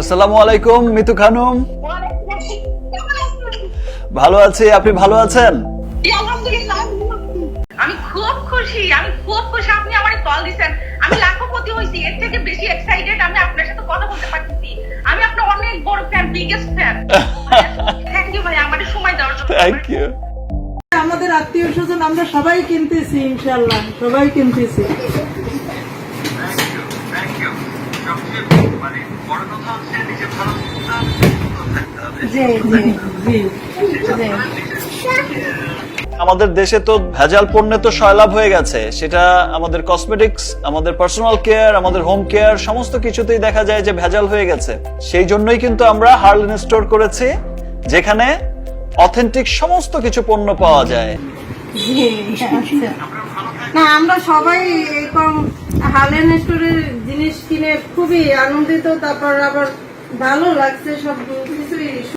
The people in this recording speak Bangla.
আসসালামু আলাইকুম মিতু খানুম। ভালো আছি আপনি ভালো আছেন? আমি খুব খুশি আমি খুব খুশি আপনি আমার কল দিছেন। আমি লাখপতি হয়েছি এর থেকে বেশি এক্সাইটেড আমি আপনার সাথে কথা বলতে পারতেছি। আমি আপনার অনেক বড় fan biggest fan thank you ভাই আমাদের সময় দেওয়ার জন্য। থ্যাংক ইউ আমাদের আত্মীয় স্বজন আমরা সবাই কিনতেছি ইনশাল্লাহ সবাই কিনতেছি। থ্যাংক ইউ সবচেয়ে মানে বড় কথা হচ্ছে নিজে ভালো থাকতে হবে জি জি জি। আমাদের দেশে তো ভেজাল পণ্যে তো সয়লাভ হয়ে গেছে। সেটা আমাদের কসমেটিক্স আমাদের পার্সোনাল কেয়ার আমাদের হোম কেয়ার সমস্ত কিছুতেই দেখা যায় যে ভেজাল হয়ে গেছে। সেই জন্যই কিন্তু আমরা হার্লেন স্টোর করেছি যেখানে অথেন্টিক সমস্ত কিছু পণ্য পাওয়া যায়। আচ্ছা। না আমরা সবাই এরকম হালেন স্টোরের জিনিস কিনে খুবই আনন্দিত তারপর আবার ভালো লাগছে সব কিছুই